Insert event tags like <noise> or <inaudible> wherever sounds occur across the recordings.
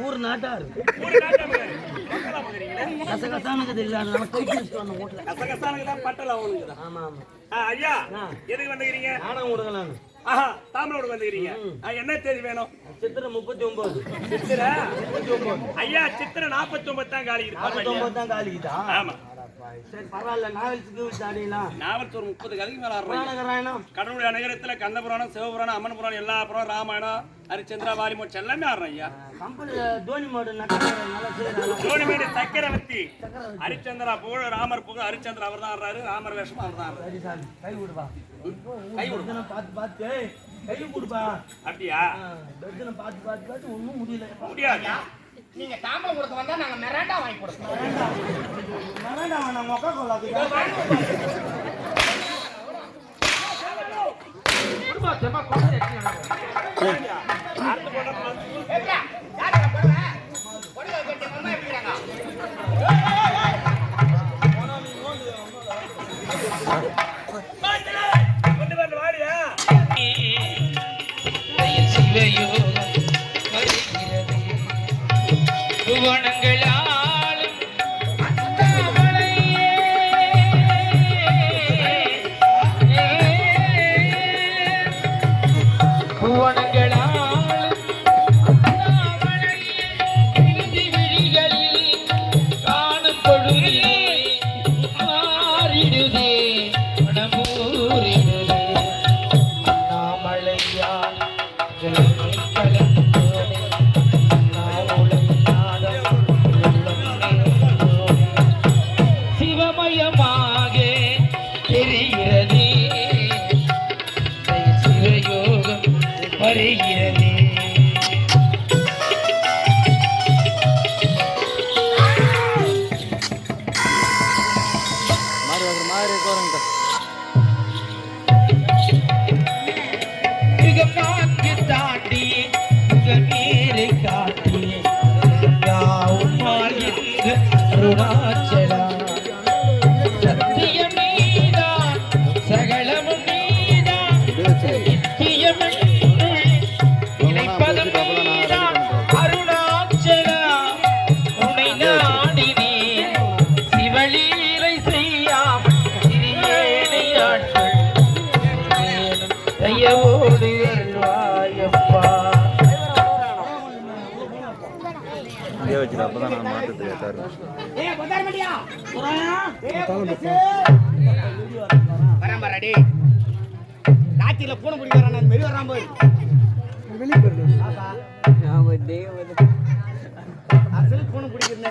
ஊர் மக்களா மகறீங்களே கசகசானுக்கு தெரியல கசகசானுக்கு தான் பட்டல அவனுக்கு. ஆமா ஆமா. ஐயா. எதுக்கு வந்துக்கிறீங்க? நானும் கொடுக்கலாம் ஆஹா தாமரோடு வந்துக்கிறீங்க. என்ன தேதி வேணும்? சித்திரை முப்பத்தி ஒன்பது சித்திரை? முப்பத்தி ஒன்பது ஐயா சித்திரை நாற்பத்தி ஒன்பது தான் காலி நாற்பத்தி இருக்கு. ஒன்பது தான் காலிக்குதா? ஆமா. சரி பரவாயில்ல நாவல்ஸுக்கு தாடிலாம் நாவல் ஒரு முப்பது கதைக்கு மேல ஆடுறோம் புராணகராயணம் கடவுளுடைய நகரத்துல கந்தபுராணம் சிவபுராணம் அம்மன் புராணம் எல்லா புராணம் ராமாயணம் ஹரிச்சந்திரா வாரிமோட்சம் எல்லாமே ஆடுறோம் ஐயா. கம்பெனில தோனி மாடு சக்கரவர்த்தி. ஹரிச்சந்திரா புகழ் ராமர் புகழ் ஹரிச்சந்திரா அவர் தான் ஆடுறாரு ராமர் வேஷமா அவர் தான் ஆடுறாரு. சரி சாமி கை விடுப்பா கை விடு. தர்ஜனம் பார்த்து பார்த்து ஏய், கை கொடுப்பா. அப்படியா? பார்த்து பார்த்து பார்த்து ஒன்றும் முடியல. முடியாது. நீங்க தாம்பரம் கொடுக்க வந்தா நாங்க மிராண்டா வாங்கி கொடுப்போம். வேண்டாம் வேண்டாம் மொக்க கொள்ளாது எப்படியா? காட்டி யாவுமால் அருணாச்சலா சத்தியம் நீதான் சகலமும் நீதான் நித்தியம் இணைப்பதும் நீதான் அருணாச்சலா உனை நாடினேன் சிவலீலை செய்யாமல் சிறியேனை ஆட்கள். தயவோடு வரேன் பாரு, அடி. ராத்திரில பூனை பிடிக்கிறான் மெரு வராம போய் அசல் பூனை பிடிக்கிறேன்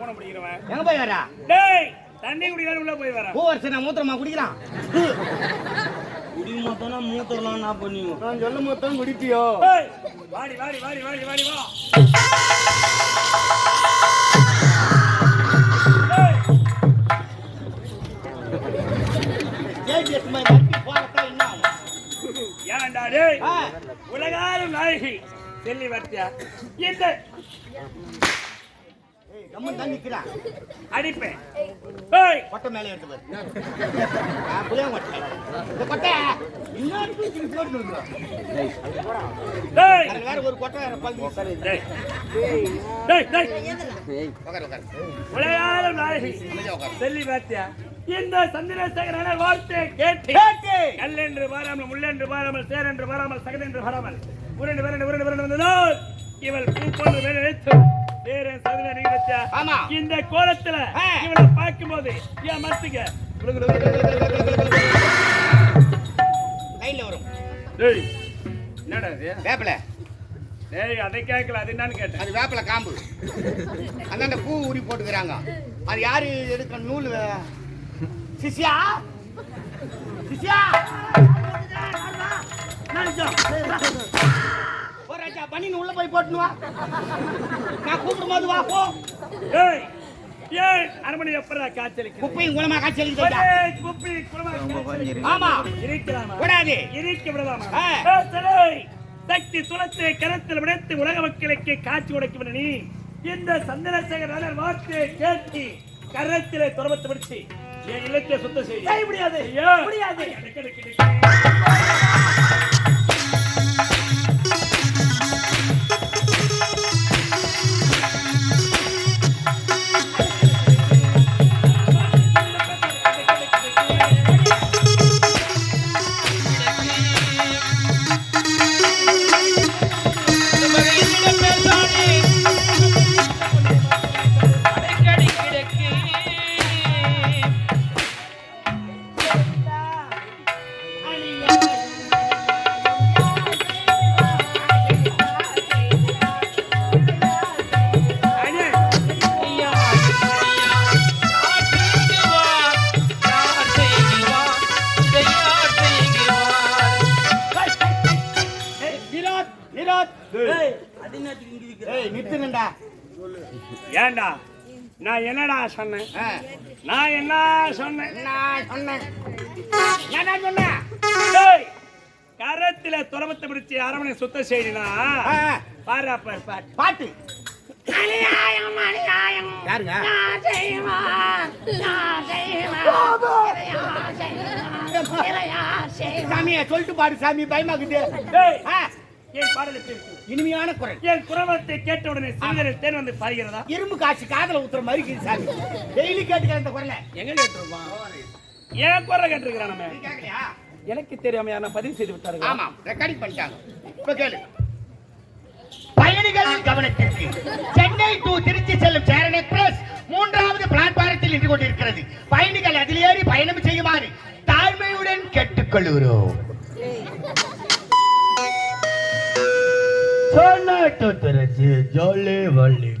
போன பிடிக்கிறவன்? எங்க போய் வரா டேய் தண்ணி குடிக்காத உள்ள போய் வர பூ வருஷம் மூத்திரமா குடிக்கிறான். குடி மொத்தம்னா மூத்தரலாம் நான் பண்ணுவோம்? நான் சொல்லும் மொத்தம் குடிப்பியோ? டேய் வாடி வாடி வாடி வாடி வாடி வா? ஏன்டா டேய்? உலகாலும் நாயகி. செல்லி வர்த்தியா இந்த ஏய், கம்முன்னு தான் நிக்கிறான் அடிப்பேன். டேய் கொட்டை மேலே எடுத்து பாரு. இந்த கொட்டை. இன்னொரு தூக்கி போட்டு அதுல வேற ஒரு கொட்டை வேற டேய் உட்காரு, உட்காரு. உலகாலும் நாயகி. அமைதியா உட்காரு. செல்லி வர்த்தியா இந்த சந்திரசேகரன வார்த்தை கேட்டு கேட்டு. கல்லென்று பாராமல் முள்ளென்று பாராமல் சேரென்று பாராமல் சகதென்று பாராமல். உருண்டு விரண்டு உருண்டு விரண்டு வந்ததால் இவள் பூ போன்று மேல நினைத்து. ஆமா. இந்த கோலத்துல ஆ. இவளை பார்க்கும்போது ஏன் மத்துங்க லைன்ல வரும். டேய் என்னடா இது? வேப்பில. டேய் அதை கேட்கல அது என்னன்னு கேட்டேன். அது வேப்பில காம்பு. அந்தாண்ட பூ உரி போட்டுக்கிறாங்க. அது யாரு எடுக்க நூல்? சிஷ்யா? சிஷ்யா? பண்ணி உள்ள போய் போட்டுன்னு வா. நான் கூப்பிடும் போது வா போ. டேய் ஏன் அரமணி எப்படா காய்ச்சலிக்கு குப்பையும் குணமா காய்ச்சல் குப்பி குளமா காய்ச்சலிக்கு. ஆமா. இருக்கலாமா விடாது. இருக்க விடலாமா? ஆ. ஏ, சரி. சக்தி துளத்தை கரத்தில் விடுத்து உலக மக்களுக்கு காட்சி உடைக்கும் நீ இந்த சந்திரசேகர் வார்த்தையை கேட்டு கரத்திலே துறவத்தை பிடிச்சு என் இல்லத்தை சுத்தம் செய்ய முடியாது. முடியாது. நான் என்னடா சொன்னேன்? நான் என்ன சொன்னேன்? நான் சொன்னேன்? என்ன சொன்னேன் கரத்துல துறவத்தை பிடிச்சி அரவணை சுத்த செய்தினா ஆ, பாரு அப்ப பாரு. பாட்டு. யாருங்க? சாமியை சொல்லிட்டு பாடு சாமி பயமாக்குது என் பாடலை பேசு இனிமையான குரல். என் குரவத்தை கேட்ட உடனே சிறுதரில் தேன் வந்து பாருகிறதா இரும்பு காசு காதல ஊத்துற மாதிரி இருக்குது சாமி. டெய்லி கேட்டுக்கிறேன் இந்த குரலை. எங்க கேட்டிருப்பான்? என் குரலை கேட்டிருக்கிறான் நம்ம. எனக்கு தெரியாம யாரா பதிவு செய்து விட்டாருங்க. ஆமாம் ரெக்கார்டிங் பண்ணிட்டாங்க. இப்ப கேளு. பயணிகள் கவனத்திற்கு சென்னை டு திருச்சி செல்லும் சேரன் எக்ஸ்பிரஸ் மூன்றாவது பிளாட்பாரத்தில் நின்று கொண்டிருக்கிறது. பயணிகள் அதில் ஏறி பயணம் செய்யுமாறு தாழ்மையுடன் கேட்டுக்கொள்கிறோம். சென்னை டு திருச்சி வள்ளி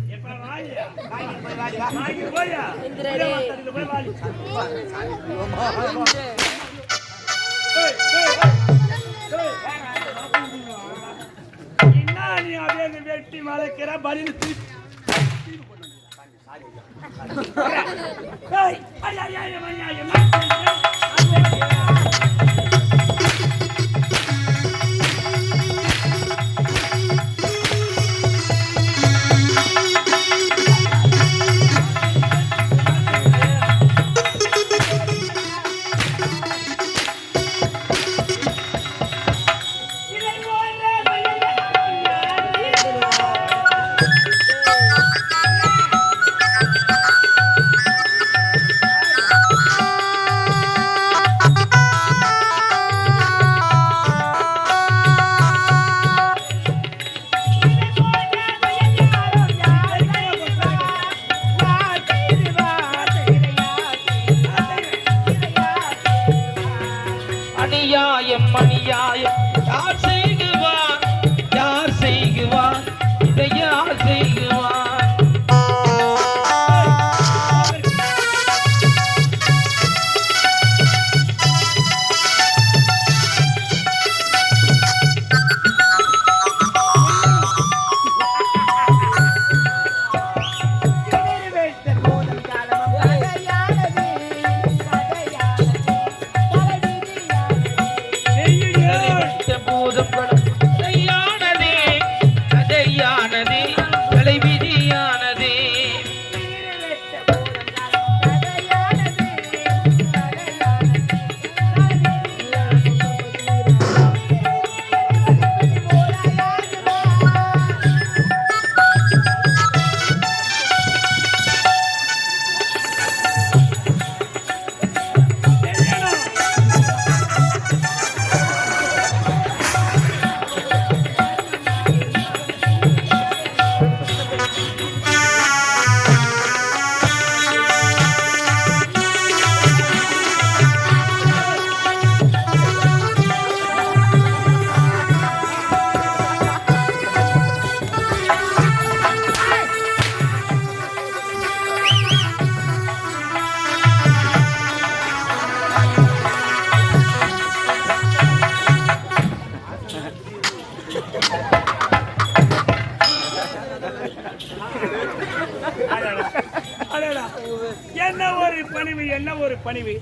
பணிவு.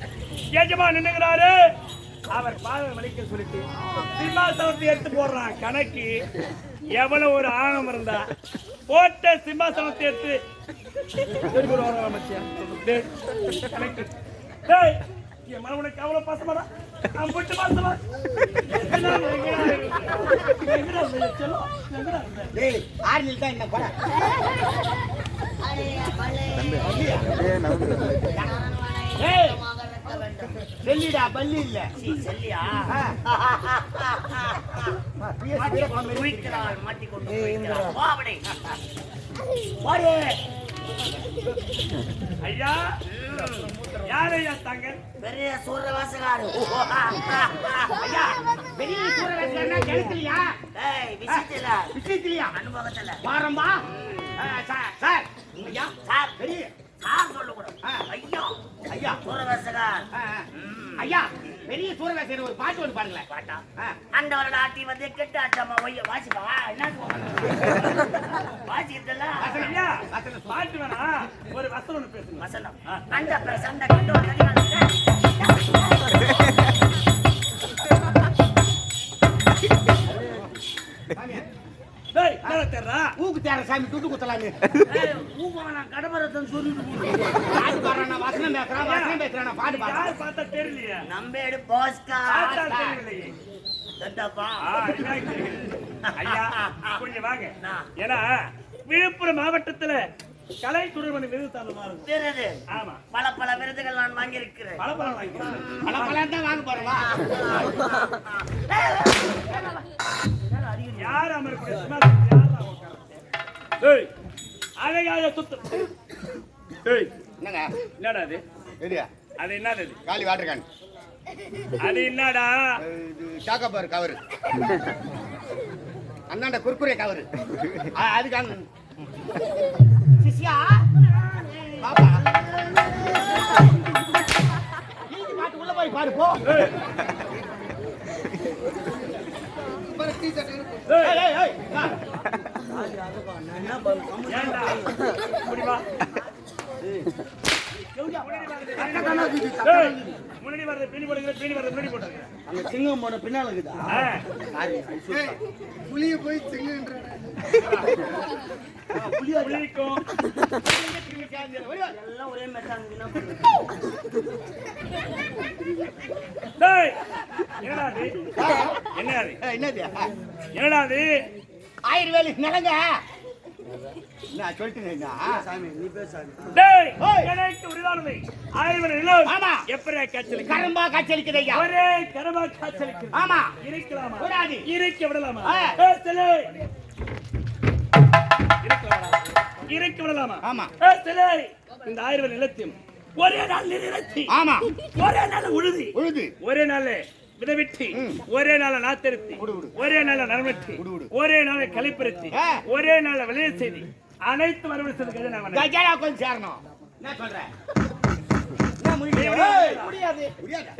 எஜமா நின்னுகிறாரு அவர் பாதம் வலிக்க சொல்லிட்டு சிம்மாசனத்தை எடுத்து போடுறான் கணக்கு. எவ்வளவு ஒரு ஆழம் இருந்தா போட்ட சிம்மாசனத்தை எடுத்து திருப்பி ஒரு வாரம் மச்சான். டேய், கணக்கு. டேய், என் மன உனக்கு அவ்வளவு பாசமாடா? அவன் போட்டு பாசமா? ஆர்மில் தான் என்ன போற ஏய் செல்லிடா பல்லி இல்ல. செல்லியா. ஐயா யார் ஐயா தாங்க பெரிய சூரவாசகாரு. ஐயா பெரிய சூரவேசனா கழுத்துலையா ஏய் விசித்தில. விஷயத்திலையா அனுபவத்துல. பாரம்பா சார் சார். ஐயா சார். பெரிய சார் சொல்லக்கூடாது. ஐயோ ஐயா. சூரவாசகார். ஐயா பெரிய சூரராசர் ஒரு பாட்டு ஒன்று பாருங்களேன் பாட்டா. அந்த வருட ஆட்டி வந்து கெட்டு ஆச்சாமா ஒய்ய வாசிப்பா. என்ன <laughs> வாசிக்கிறதுல? பாட்டு வேணா. ஒரு வசனம் ஒண்ணு பேசுங்க. வசனம். அந்த பிரசந்த கண்டு சாமி துட்டு நான் கடமரத்தன் சொல்லிட்டு. பாட்டு பாடுறான் வசனம் பேசுறான் வசனம் பேசுறான் பாட்டு பாடுறான் யார் பார்த்தா தெரியலையே? பாஸ்கா. இதுதான் தெரியுது. ஐயா கொஞ்சம் வாங்க. ஏன்னா விழுப்புரம் மாவட்டத்துல கலை துறைமணி விருது தாழ்மா இருக்கும் விருது ஆமா. பல பல விருதுகள் நான் வாங்கியிருக்கிறேன். பல பல பல பலம் தான் வாங்க போறோம்? வா யார் அமரக்கூடிய? ஏய் அழகாக சுத்து ஏய் என்னங்க என்னடா அது எடியா அது என்னது அது? காலி வாட்டர் கேன் அது என்னடா இது சாக்கோபார் கவர் அந்தாண்ட குர்குரே கவர் அதுக்கு அந்த சிஷ்யா பாப்பா நீதி பாட்டு உள்ள போய் பாடு போ ஏய் ஏய், ஏய், ஏய், ஏய், முன்னாடி வர்றது பின்னி போடுங்க பின்னி வர்றது முன்னாடி போட்டுருங்க அங்க சிங்கம் போன பின்னால இருக்குதா புளிய போய் சிங்கன்ற புளிக்கும் எல்லாம் ஒரே மெட்டாங்க டேய் என்னடா என்னடா அது? ஆயிரம் வேலி நிலங்க. நான் சொல்லிட்டேன் சாமி நீ பேசாது டேய் ஓய். எனக்கு உரிதானது ஆயிரம் நிலம் ஆமா. எப்படி காய்ச்சல் கரம்பா காய்ச்சலிக்குது ஐயா. ஒரே கரமா காய்ச்சல் ஆமா. இருக்கலாமா. கூடாது. இருக்க விடலாமா? ஆ. ஏய், சிலை. இருக்கலாமா? இருக்க விடலாமா? ஆமா. ஏய், சிலை. இந்த ஆயிரம் நிலத்தையும் ஒரே நாள் நிறைவேற்றி ஆமா. ஒரே நாள் உழுதி. உழுது. ஒரே நாள். விதவிட்டி ம். ஒரே நாள் விடு. ஒரே நாள் விடு. ஒரே நாள் கழிப்பிருத்தி ஆ. ஒரே நாள் வெளியே செய்தி அனைத்து செய்து நான் கொஞ்சம் சேரணும் என்ன சொல்ற என்ன முடியல? முடியாது. முடியாது